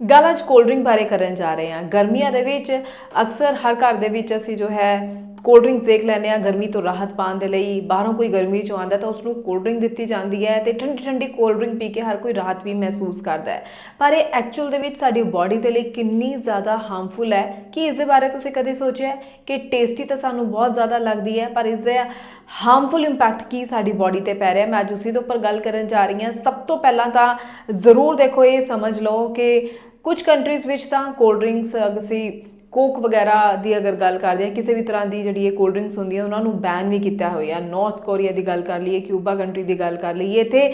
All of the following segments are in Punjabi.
ਗੱਲ ਅੱਜ ਕੋਲਡ ਡਰਿੰਕ ਬਾਰੇ ਕਰਨ ਜਾ ਰਹੇ ਹਾਂ। ਗਰਮੀਆਂ ਦੇ ਵਿੱਚ ਅਕਸਰ ਹਰ ਘਰ ਦੇ ਵਿੱਚ ਅਸੀਂ ਜੋ ਹੈ ਕੋਲਡ ਡਰਿੰਕਸ ਦੇਖ ਲੈਂਦੇ ਹਾਂ। ਗਰਮੀ ਤੋਂ ਰਾਹਤ ਪਾਉਣ ਦੇ ਲਈ ਬਾਹਰੋਂ ਕੋਈ ਗਰਮੀ ਚੋਂ ਆਉਂਦਾ ਤਾਂ ਉਸ ਨੂੰ ਕੋਲਡ ਡਰਿੰਕ ਦਿੱਤੀ ਜਾਂਦੀ ਹੈ ਤੇ ਠੰਡੀ ਠੰਡੀ ਕੋਲਡ ਡਰਿੰਕ ਪੀ ਕੇ ਹਰ ਕੋਈ ਰਾਹਤ ਵੀ ਮਹਿਸੂਸ ਕਰਦਾ ਹੈ। ਪਰ ਇਹ ਐਕਚੁਅਲ ਦੇ ਵਿੱਚ ਸਾਡੀ ਬਾਡੀ ਦੇ ਲਈ ਕਿੰਨੀ ਜ਼ਿਆਦਾ ਹਾਰਮਫੁਲ ਹੈ ਕਿ ਇਸ ਦੇ ਬਾਰੇ ਤੁਸੀਂ ਕਦੇ ਸੋਚਿਆ ਕਿ ਟੇਸਟੀ ਤਾਂ ਸਾਨੂੰ ਬਹੁਤ ਜ਼ਿਆਦਾ ਲੱਗਦੀ ਹੈ, ਪਰ ਇਸ ਦੇ ਹਾਰਮਫੁਲ ਇੰਪੈਕਟ ਕੀ ਸਾਡੀ ਬਾਡੀ ਤੇ ਪੈ ਰਿਹਾ ਮੈਂ ਅੱਜ ਉਸੇ ਦੇ ਉੱਪਰ ਗੱਲ ਕਰਨ ਜਾ ਰਹੀ ਹਾਂ। ਸਭ ਤੋਂ ਪਹਿਲਾਂ ਤਾਂ ਜ਼ਰੂਰ ਦੇਖੋ, ਇਹ ਸਮਝ ਲਓ ਕਿ ਕੁਝ ਕੰਟਰੀਜ਼ ਵਿੱਚ ਤਾਂ ਕੋਲਡ ਡਰਿੰਕਸ ਅਸੀਂ ਕੋਕ ਵਗੈਰਾ ਦੀ ਅਗਰ ਗੱਲ ਕਰਦੇ ਹਾਂ, ਕਿਸੇ ਵੀ ਤਰ੍ਹਾਂ ਦੀ ਜਿਹੜੀ ਇਹ ਕੋਲਡ ਡਰਿੰਕਸ ਹੁੰਦੀਆਂ, ਉਹਨਾਂ ਨੂੰ ਬੈਨ ਵੀ ਕੀਤਾ ਹੋਇਆ। ਨਾਰਥ ਕੋਰੀਆ ਦੀ ਗੱਲ ਕਰ ਲਈਏ ਕਿਊਬਾ ਕੰਟਰੀ ਦੀ ਗੱਲ ਕਰ ਲਈਏ, ਇੱਥੇ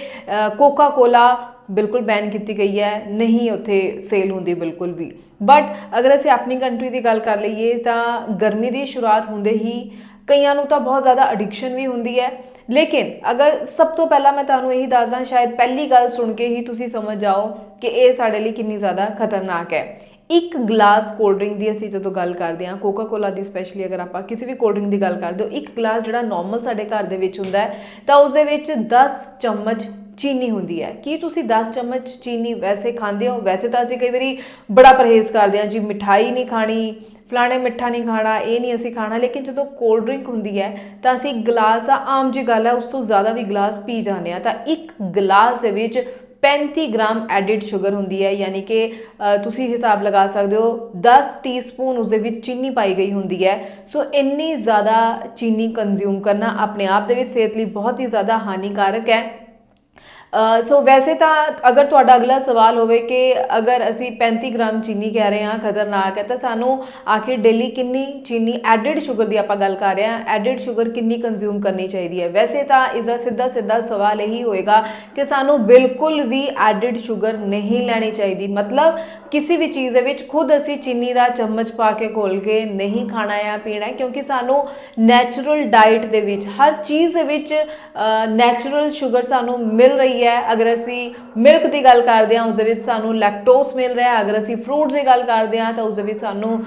ਕੋਕਾ ਕੋਲਾ ਬਿਲਕੁਲ ਬੈਨ ਕੀਤੀ ਗਈ ਹੈ, ਨਹੀਂ ਉੱਥੇ ਸੇਲ ਹੁੰਦੀ ਬਿਲਕੁਲ ਵੀ। ਬਟ ਅਗਰ ਅਸੀਂ ਆਪਣੀ ਕੰਟਰੀ ਦੀ ਗੱਲ ਕਰ ਲਈਏ, ਤਾਂ ਗਰਮੀ ਦੀ ਸ਼ੁਰੂਆਤ ਹੁੰਦੇ ਹੀ ਕਈਆਂ ਨੂੰ ਤਾਂ ਬਹੁਤ ਜ਼ਿਆਦਾ ਐਡਿਕਸ਼ਨ ਵੀ ਹੁੰਦੀ ਹੈ। ਲੇਕਿਨ ਅਗਰ ਸਭ ਤੋਂ ਪਹਿਲਾਂ ਮੈਂ ਤੁਹਾਨੂੰ ਇਹੀ ਦੱਸਦਾ, ਸ਼ਾਇਦ ਪਹਿਲੀ ਗੱਲ ਸੁਣ ਕੇ ਹੀ ਤੁਸੀਂ ਸਮਝ ਜਾਓ ਕਿ ਇਹ ਸਾਡੇ ਲਈ ਕਿੰਨੀ ਜ਼ਿਆਦਾ ਖਤਰਨਾਕ ਹੈ। ਇੱਕ ਗਲਾਸ ਕੋਲਡ ਡਰਿੰਕ ਦੀ ਅਸੀਂ ਜਦੋਂ ਗੱਲ ਕਰਦੇ ਹਾਂ ਕੋਕਾ ਕੋਲਾ ਦੀ ਸਪੈਸ਼ਲੀ ਅਗਰ ਆਪਾਂ ਕਿਸੇ ਵੀ ਕੋਲਡ ਡਰਿੰਕ ਦੀ ਗੱਲ ਕਰਦੇ ਹੋ, ਇੱਕ ਗਲਾਸ ਜਿਹੜਾ ਨਾਰਮਲ ਸਾਡੇ ਘਰ ਦੇ ਵਿੱਚ ਹੁੰਦਾ ਹੈ, ਤਾਂ ਉਸ ਦੇ ਵਿੱਚ 10 ਚਮਚ ਚੀਨੀ ਹੁੰਦੀ ਹੈ। ਕੀ ਤੁਸੀਂ 10 ਚਮਚ ਚੀਨੀ ਵੈਸੇ ਖਾਂਦੇ ਹੋ? ਵੈਸੇ ਤਾਂ ਅਸੀਂ ਕਈ ਵਾਰੀ ਬੜਾ ਪਰਹੇਜ਼ ਕਰਦੇ ਹਾਂ, ਜੀ ਮਿਠਾਈ ਨਹੀਂ ਖਾਣੀ, ਫਲਾਣੇ ਮਿੱਠਾ ਨਹੀਂ ਖਾਣਾ, ਇਹ ਨਹੀਂ ਅਸੀਂ ਖਾਣਾ। ਲੇਕਿਨ ਜਦੋਂ ਕੋਲਡ ਡਰਿੰਕ ਹੁੰਦੀ ਹੈ, ਤਾਂ ਅਸੀਂ ਗਲਾਸ ਆ ਆਮ ਜੀ ਗੱਲ ਹੈ, ਉਸ ਤੋਂ ਜ਼ਿਆਦਾ ਵੀ ਗਲਾਸ ਪੀ ਜਾਂਦੇ ਆ ਤਾਂ ਇੱਕ ਗਲਾਸ ਦੇ ਵਿੱਚ 35 ਗ੍ਰਾਮ ਐਡਿਡ ਸ਼ੂਗਰ ਹੁੰਦੀ ਹੈ। ਯਾਨੀ ਕਿ ਤੁਸੀਂ ਹਿਸਾਬ ਲਗਾ ਸਕਦੇ ਹੋ 10 ਟੀਸਪੂਨ ਉਸ ਦੇ ਵਿੱਚ ਚੀਨੀ ਪਾਈ ਗਈ ਹੁੰਦੀ ਹੈ। ਸੋ ਇੰਨੀ ਜ਼ਿਆਦਾ ਚੀਨੀ ਕੰਜ਼ਿਊਮ ਕਰਨਾ ਆਪਣੇ ਆਪ ਦੇ ਵਿੱਚ ਸਿਹਤ ਲਈ ਬਹੁਤ ਹੀ ਜ਼ਿਆਦਾ ਹਾਨੀਕਾਰਕ ਹੈ। ਸੋ ਵੈਸੇ ਤਾਂ ਅਗਰ ਤੁਹਾਡਾ ਅਗਲਾ ਸਵਾਲ ਹੋਵੇ ਕਿ ਅਗਰ ਅਸੀਂ 35 ਗ੍ਰਾਮ ਚੀਨੀ ਕਹਿ ਰਹੇ ਹਾਂ, ਖਤਰਨਾਕ ਹੈ, ਤਾਂ ਸਾਨੂੰ ਆਖਿਰ ਡੇਲੀ ਕਿੰਨੀ ਚੀਨੀ ਐਡਿਡ ਸ਼ੂਗਰ ਦੀ ਆਪਾਂ ਗੱਲ ਕਰ ਰਹੇ ਹਾਂ ਐਡਿਡ ਸ਼ੂਗਰ ਕਿੰਨੀ ਕੰਜ਼ਿਊਮ ਕਰਨੀ ਚਾਹੀਦੀ ਹੈ? ਵੈਸੇ ਤਾਂ ਇਸ ਦਾ ਸਿੱਧਾ ਸਿੱਧਾ ਸਵਾਲ ਇਹੀ ਹੋਏਗਾ ਕਿ ਸਾਨੂੰ ਬਿਲਕੁਲ ਵੀ ਐਡਿਡ ਸ਼ੂਗਰ ਨਹੀਂ ਲੈਣੀ ਚਾਹੀਦੀ। ਮਤਲਬ ਕਿਸੇ ਵੀ ਚੀਜ਼ ਦੇ ਵਿੱਚ ਖੁਦ ਅਸੀਂ ਚੀਨੀ ਦਾ ਚਮਚ ਪਾ ਕੇ ਘੋਲ ਕੇ ਨਹੀਂ ਖਾਣਾ ਆ ਪੀਣਾ, ਕਿਉਂਕਿ ਸਾਨੂੰ ਨੈਚੁਰਲ ਡਾਈਟ ਦੇ ਵਿੱਚ, ਹਰ ਚੀਜ਼ ਦੇ ਵਿੱਚ ਨੈਚੁਰਲ ਸ਼ੂਗਰ ਸਾਨੂੰ ਮਿਲ ਰਹੀ ਹੈ। ਹੈ, ਅਗਰ ਅਸੀਂ ਮਿਲਕ ਦੀ ਗੱਲ ਕਰਦੇ ਹਾਂ, ਉਸ ਦੇ ਵਿੱਚ ਸਾਨੂੰ ਲੈਕਟੋਸ ਮਿਲ ਰਿਹਾ ਅਗਰ ਅਸੀਂ ਫਰੂਟਸ ਦੀ ਗੱਲ ਕਰਦੇ ਹਾਂ, ਤਾਂ ਉਸ ਦੇ ਵਿੱਚ ਸਾਨੂੰ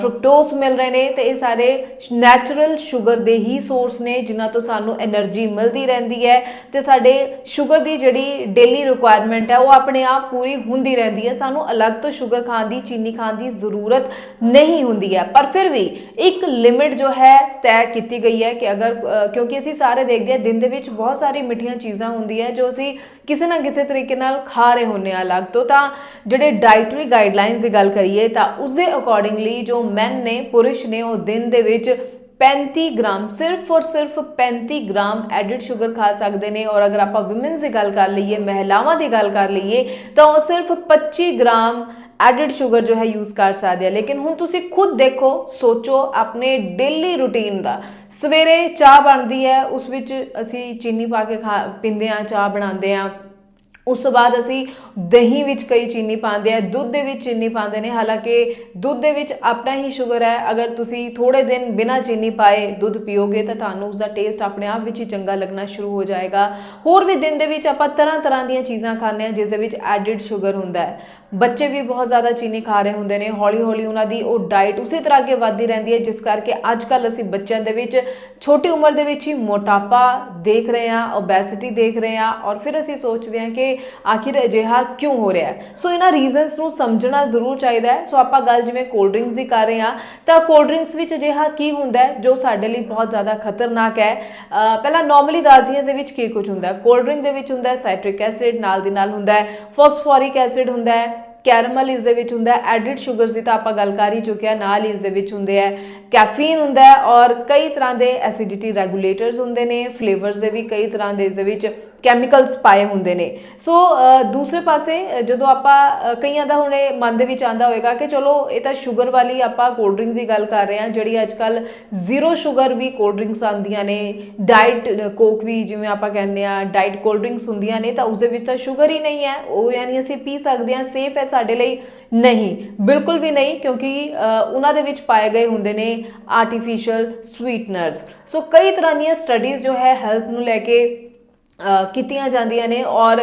ਫਰੁਕਟੋਸ ਮਿਲ ਰਹੇ ਨੇ, ਤੇ ਇਹ ਸਾਰੇ ਨੈਚੁਰਲ ਸ਼ੂਗਰ ਦੇ ਹੀ ਸੋਰਸ ਨੇ, ਜਿਨ੍ਹਾਂ ਤੋਂ ਸਾਨੂੰ એનર્ਜੀ ਮਿਲਦੀ ਰਹਿੰਦੀ ਹੈ, ਤੇ ਸਾਡੇ ਸ਼ੂਗਰ ਦੀ ਜਿਹੜੀ ਡੇਲੀ ਰਿਕੁਆਇਰਮੈਂਟ ਹੈ, ਉਹ ਆਪਣੇ ਆਪ ਪੂਰੀ ਹੁੰਦੀ ਰਹਿੰਦੀ ਹੈ। ਸਾਨੂੰ ਅਲੱਗ ਤੋਂ ਸ਼ੂਗਰ ਖਾਣ ਦੀ, ਚੀਨੀ ਖਾਣ ਦੀ ਜ਼ਰੂਰਤ ਨਹੀਂ ਹੁੰਦੀ ਹੈ। ਪਰ ਫਿਰ ਵੀ ਇੱਕ ਲਿਮਿਟ ਜੋ ਹੈ, ਤੈਅ ਕੀਤੀ ਗਈ ਹੈ ਕਿ ਅਗਰ ਕਿਉਂਕਿ ਅਸੀਂ ਸਾਰੇ ਦੇਖਦੇ ਹਾਂ, ਦਿਨ ਦੇ ਵਿੱਚ ਬਹੁਤ ਸਾਰੀ ਮਿੱਠੀਆਂ ਚੀਜ਼ਾਂ ਹੁੰਦੀਆਂ ਜੋ ਅਸੀਂ ਕਿਸੇ ਨਾ ਕਿਸੇ ਤਰੀਕੇ ਨਾਲ ਖਾ ਰਹੇ ਹੁੰਨੇ ਆ ਅਲੱਗ ਤੋਂ, ਤਾਂ ਜਿਹੜੇ ਡਾਈਟਰੀ ਗਾਈਡਲਾਈਨਸ ਦੀ ਗੱਲ ਕਰੀਏ, ਤਾਂ ਉਸ ਦੇ ਅਕੋਰਡਿੰਗਲੀ ਜੋ ਮੈਨ ਨੇ, ਪੁਰਸ਼ ਨੇ, ਉਹ ਦਿਨ ਦੇ ਵਿੱਚ 35 ਗ੍ਰਾਮ ਸਿਰਫ ਔਰ ਸਿਰਫ 35 ਗ੍ਰਾਮ ਐਡਿਡ ਸ਼ੂਗਰ ਖਾ ਸਕਦੇ ਨੇ ਔਰ ਅਗਰ ਆਪਾਂ ਔਮਨਸ ਦੀ ਗੱਲ ਕਰ ਲਈਏ, ਮਹਿਲਾਵਾਂ ਦੀ ਗੱਲ ਕਰ ਲਈਏ, ਤਾਂ ਉਹ ਸਿਰਫ 25 ਗ੍ਰਾਮ ਐਡਿਡ ਸ਼ੂਗਰ ਜੋ ਹੈ ਯੂਜ਼ ਕਰ ਸਕਦੇ ਆ। ਲੇਕਿਨ ਹੁਣ ਤੁਸੀਂ ਖੁਦ ਦੇਖੋ, ਸੋਚੋ ਆਪਣੇ ਡੇਲੀ ਰੂਟੀਨ ਦਾ। ਸਵੇਰੇ ਚਾਹ ਬਣਦੀ ਹੈ, ਉਸ ਵਿੱਚ ਅਸੀਂ ਚੀਨੀ ਪਾ ਕੇ ਖਾ ਪੀਂਦੇ ਆ ਚਾਹ ਬਣਾਉਂਦੇ ਆ ਉਸ ਤੋਂ ਬਾਅਦ ਅਸੀਂ ਦਹੀਂ ਵਿੱਚ ਕਈ ਚੀਨੀ ਪਾਉਂਦੇ ਆ, ਦੁੱਧ ਦੇ ਵਿੱਚ ਚੀਨੀ ਪਾਉਂਦੇ ਨੇ। ਹਾਲਾਂਕਿ ਦੁੱਧ ਦੇ ਵਿੱਚ ਆਪਣਾ ਹੀ ਸ਼ੂਗਰ ਹੈ। ਅਗਰ ਤੁਸੀਂ ਥੋੜੇ ਦਿਨ ਬਿਨਾਂ ਚੀਨੀ ਪਾਏ ਦੁੱਧ ਪੀਓਗੇ ਤਾਂ ਤੁਹਾਨੂੰ ਉਸ ਦਾ ਟੇਸਟ ਆਪਣੇ ਆਪ ਵਿੱਚ ਹੀ ਚੰਗਾ ਲੱਗਣਾ ਸ਼ੁਰੂ ਹੋ ਜਾਏਗਾ। ਹੋਰ ਵੀ ਦਿਨ ਦੇ ਵਿੱਚ ਆਪਾਂ ਤਰ੍ਹਾਂ ਤਰ੍ਹਾਂ ਦੀਆਂ ਚੀਜ਼ਾਂ ਖਾਂਦੇ ਆ ਜਿਸ ਦੇ ਵਿੱਚ ਐਡਿਡ ਸ਼ੂਗਰ ਹੁੰਦਾ ਹੈ। ਬੱਚੇ ਵੀ ਬਹੁਤ ਜ਼ਿਆਦਾ ਚੀਨੀ ਖਾ ਰਹੇ ਹੁੰਦੇ ਨੇ। ਹੌਲੀ ਹੌਲੀ ਉਹਨਾਂ ਦੀ ਉਹ ਡਾਈਟ ਉਸੇ ਤਰ੍ਹਾਂ ਅੱਗੇ ਵੱਧਦੀ ਰਹਿੰਦੀ ਹੈ, ਜਿਸ ਕਰਕੇ ਅੱਜ ਕੱਲ ਅਸੀਂ ਬੱਚਿਆਂ ਦੇ ਵਿੱਚ, ਛੋਟੀ ਉਮਰ ਦੇ ਵਿੱਚ ਹੀ ਮੋਟਾਪਾ ਦੇਖ ਰਹੇ ਹਾਂ ਓਬੈਸਿਟੀ ਦੇਖ ਰਹੇ ਹਾਂ। ਔਰ ਫਿਰ ਅਸੀਂ ਸੋਚਦੇ ਹਾਂ ਕਿ ਆਖਿਰ ਅਜਿਹਾ ਕਿਉਂ ਹੋ ਰਿਹਾ ਹੈ? ਸੋ ਇਹਨਾਂ ਰੀਜ਼ਨਸ ਨੂੰ ਸਮਝਣਾ ਜ਼ਰੂਰ ਚਾਹੀਦਾ ਹੈ। ਸੋ ਆਪਾਂ ਗੱਲ ਜਿਵੇਂ ਕੋਲਡ ਡਰਿੰਕਸ ਦੀ ਕਰ ਰਹੇ ਹਾਂ, ਤਾਂ ਕੋਲਡ ਡਰਿੰਕਸ ਵਿੱਚ ਅਜਿਹਾ ਕੀ ਹੁੰਦਾ ਹੈ, ਜੋ ਸਾਡੇ ਲਈ ਬਹੁਤ ਜ਼ਿਆਦਾ ਖਤਰਨਾਕ ਹੈ? ਪਹਿਲਾਂ ਨਾਰਮਲੀ ਦੱਸਦੀ ਹਾਂ ਦੇ ਵਿੱਚ ਕੀ ਕੁਝ ਹੁੰਦਾ ਹੈ? ਕੋਲਡ ਡਰਿੰਕ ਦੇ ਵਿੱਚ ਹੁੰਦਾ ਹੈ ਸਾਈਟ੍ਰਿਕ ਐਸਿਡ ਨਾਲ ਦੀ ਨਾਲ ਹੁੰਦਾ ਹੈ ਫਾਸਫੋਰਿਕ ਐਸਿਡ ਹੁੰਦਾ ਹੈ ਕੈਰਮਲ ਇਸ ਦੇ ਵਿੱਚ ਹੁੰਦਾ ਹੈ ਐਡਿਡ ਸ਼ੂਗਰਸ ਦੀ ਤਾਂ ਆਪਾਂ ਗੱਲ ਕਰ ਹੀ ਚੁੱਕੇ ਹਾਂ, ਨਾਲ ਹੀ ਇਸ ਦੇ ਵਿੱਚ ਹੁੰਦੇ ਹੈ ਕੈਫੀਨ ਹੁੰਦਾ ਹੈ ਔਰ ਕਈ ਤਰ੍ਹਾਂ ਦੇ ਐਸਿਡਿਟੀ ਰੈਗੂਲੇਟਰਸ ਹੁੰਦੇ ਨੇ ਫਲੇਵਰਸ ਦੇ ਵੀ ਕਈ ਤਰ੍ਹਾਂ ਦੇ ਇਸ ਦੇ ਵਿੱਚ ਕੈਮੀਕਲਸ ਪਾਏ ਹੁੰਦੇ ਨੇ। ਸੋ ਦੂਸਰੇ ਪਾਸੇ ਜਦੋਂ ਆਪਾਂ ਕਈਆਂ ਦਾ ਹੁਣੇ ਮਨ ਦੇ ਵਿੱਚ ਆਂਦਾ ਹੋਵੇਗਾ ਕਿ ਚਲੋ, ਇਹ ਤਾਂ ਸ਼ੂਗਰ ਵਾਲੀ ਆਪਾਂ ਕੋਲਡ ਡਰਿੰਕ ਦੀ ਗੱਲ ਕਰ ਰਹੇ ਹਾਂ, ਜਿਹੜੀ ਅੱਜ ਕੱਲ ਜ਼ੀਰੋ ਸ਼ੂਗਰ ਵੀ ਕੋਲਡ ਡਰਿੰਕਸ ਆਉਂਦੀਆਂ ਨੇ। ਡਾਈਟ ਕੋਕ ਵੀ ਜਿਵੇਂ ਆਪਾਂ ਕਹਿੰਦੇ ਆ ਡਾਈਟ ਕੋਲਡ ਡਰਿੰਕਸ ਹੁੰਦੀਆਂ ਨੇ, ਤਾਂ ਉਸ ਦੇ ਵਿੱਚ ਤਾਂ ਸ਼ੂਗਰ ਹੀ ਨਹੀਂ ਹੈ। ਉਹ ਯਾਨੀ ਅਸੀਂ ਪੀ ਸਕਦੇ ਹਾਂ ਸੇਫ ਹੈ ਸਾਡੇ ਲਈ ਨਹੀਂ। ਬਿਲਕੁਲ ਵੀ ਨਹੀਂ, ਕਿਉਂਕਿ ਉਹਨਾਂ ਦੇ ਵਿੱਚ ਪਾਏ ਗਏ ਹੁੰਦੇ ਨੇ ਆਰਟੀਫੀਸ਼ੀਅਲ ਸਵੀਟਨਰਸ ਸੋ ਕਈ ਤਰ੍ਹਾਂ ਦੀਆਂ ਸਟੱਡੀਜ਼ ਜੋ ਹੈ ਹੈਲਥ ਨੂੰ ਲੈ ਕੇ ਕੀਤੀਆਂ ਜਾਂਦੀਆਂ ਨੇ ਔਰ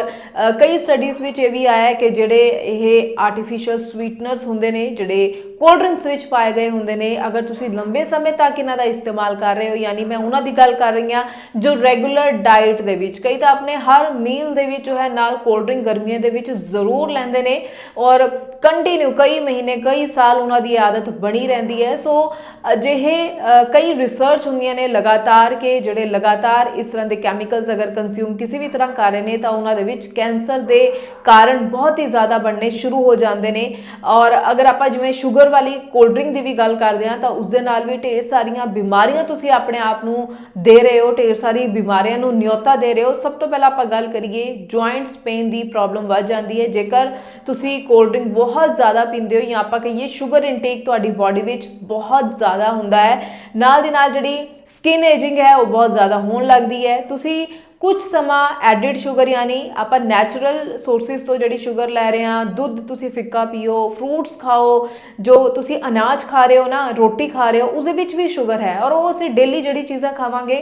ਕਈ ਸਟੱਡੀਜ਼ ਵਿੱਚ ਇਹ ਵੀ ਆਇਆ ਹੈ ਕਿ ਜਿਹੜੇ ਇਹ ਆਰਟੀਫੀਸ਼ੀਅਲ ਸਵੀਟਨਰਸ ਹੁੰਦੇ ਨੇ, ਜਿਹੜੇ ਕੋਲਡ ਡਰਿੰਕਸ ਵਿੱਚ ਪਾਏ ਗਏ ਹੁੰਦੇ ਨੇ, ਅਗਰ ਤੁਸੀਂ ਲੰਬੇ ਸਮੇਂ ਤੱਕ ਇਹਨਾਂ ਦਾ ਇਸਤੇਮਾਲ ਕਰ ਰਹੇ ਹੋ, ਯਾਨੀ ਮੈਂ ਉਹਨਾਂ ਦੀ ਗੱਲ ਕਰ ਰਹੀ ਹਾਂ, ਜੋ ਰੈਗੂਲਰ ਡਾਈਟ ਦੇ ਵਿੱਚ, ਕਈ ਤਾਂ ਆਪਣੇ ਹਰ ਮੀਲ ਦੇ ਵਿੱਚ ਜੋ ਹੈ ਨਾਲ ਕੋਲਡ ਡਰਿੰਕ ਗਰਮੀਆਂ ਦੇ ਵਿੱਚ ਜ਼ਰੂਰ ਲੈਂਦੇ ਨੇ ਔਰ ਕੰਟੀਨਿਊ ਕਈ ਮਹੀਨੇ, ਕਈ ਸਾਲ ਉਹਨਾਂ ਦੀ ਆਦਤ ਬਣੀ ਰਹਿੰਦੀ ਹੈ। ਸੋ, ਅਜਿਹੇ ਕਈ ਰਿਸਰਚ ਹੁੰਦੀਆਂ ਨੇ ਲਗਾਤਾਰ ਕਿ ਜਿਹੜੇ ਲਗਾਤਾਰ ਇਸ ਤਰ੍ਹਾਂ ਦੇ ਕੈਮੀਕਲਸ ਅਗਰ ਕੰਜ਼ਿਊਮ ਕਿਸੇ ਵੀ ਤਰ੍ਹਾਂ ਕਰ ਰਹੇ ਨੇ ਤਾਂ ਉਹਨਾਂ ਦੇ ਵਿੱਚ ਕੈਂਸਰ ਦੇ ਕਾਰਨ ਬਹੁਤ ਹੀ ਜ਼ਿਆਦਾ ਬਣਨੇ ਸ਼ੁਰੂ ਹੋ ਜਾਂਦੇ ਨੇ। ਔਰ ਅਗਰ ਆਪਾਂ ਜਿਵੇਂ ਸ਼ੂਗਰ ਵਾਲੀ ਕੋਲਡ ਡਰਿੰਕ ਦੀ ਵੀ ਗੱਲ ਕਰਦੇ ਹਾਂ, ਤਾਂ ਉਸ ਦੇ ਨਾਲ ਵੀ ਢੇਰ ਸਾਰੀਆਂ ਬਿਮਾਰੀਆਂ ਤੁਸੀਂ ਆਪਣੇ ਆਪ ਨੂੰ ਦੇ ਰਹੇ ਹੋ, ਢੇਰ ਸਾਰੀ ਬਿਮਾਰੀਆਂ ਨੂੰ ਨਿਯੋਤਾ ਦੇ ਰਹੇ ਹੋ। ਸਭ ਤੋਂ ਪਹਿਲਾਂ ਆਪਾਂ ਗੱਲ ਕਰੀਏ ਜੁਆਇੰਟਸ ਪੇਨ ਦੀ ਪ੍ਰੋਬਲਮ ਵੱਧ ਜਾਂਦੀ ਹੈ। ਜੇਕਰ ਤੁਸੀਂ ਕੋਲਡ ਡਰਿੰਕ ਬਹੁਤ ਜ਼ਿਆਦਾ ਪੀਂਦੇ ਹੋ ਜਾਂ ਆਪਾਂ ਕਹੀਏ ਸ਼ੂਗਰ ਇਨਟੇਕ ਤੁਹਾਡੀ ਬਾਡੀ ਵਿੱਚ ਬਹੁਤ ਜ਼ਿਆਦਾ ਹੁੰਦਾ ਹੈ, ਨਾਲ ਦੀ ਨਾਲ ਜਿਹੜੀ ਸਕਿਨ ਏਜਿੰਗ ਹੈ, ਉਹ ਬਹੁਤ ਜ਼ਿਆਦਾ ਹੋਣ ਲੱਗਦੀ ਹੈ। ਤੁਸੀਂ ਕੁਝ ਸਮਾਂ ਐਡਿਡ ਸ਼ੂਗਰ ਯਾਨੀ ਆਪਾਂ ਨੈਚੁਰਲ ਸੋਰਸਿਸ ਤੋਂ ਜਿਹੜੀ ਸ਼ੂਗਰ ਲੈ ਰਹੇ ਹਾਂ, ਦੁੱਧ ਤੁਸੀਂ ਫਿੱਕਾ ਪੀਓ ਫਰੂਟਸ ਖਾਓ, ਜੋ ਤੁਸੀਂ ਅਨਾਜ ਖਾ ਰਹੇ ਹੋ ਨਾ, ਰੋਟੀ ਖਾ ਰਹੇ ਹੋ ਉਸ ਦੇ ਵਿੱਚ ਵੀ ਸ਼ੂਗਰ ਹੈ ਔਰ ਉਹ ਅਸੀਂ ਡੇਲੀ ਜਿਹੜੀ ਚੀਜ਼ਾਂ ਖਾਵਾਂਗੇ,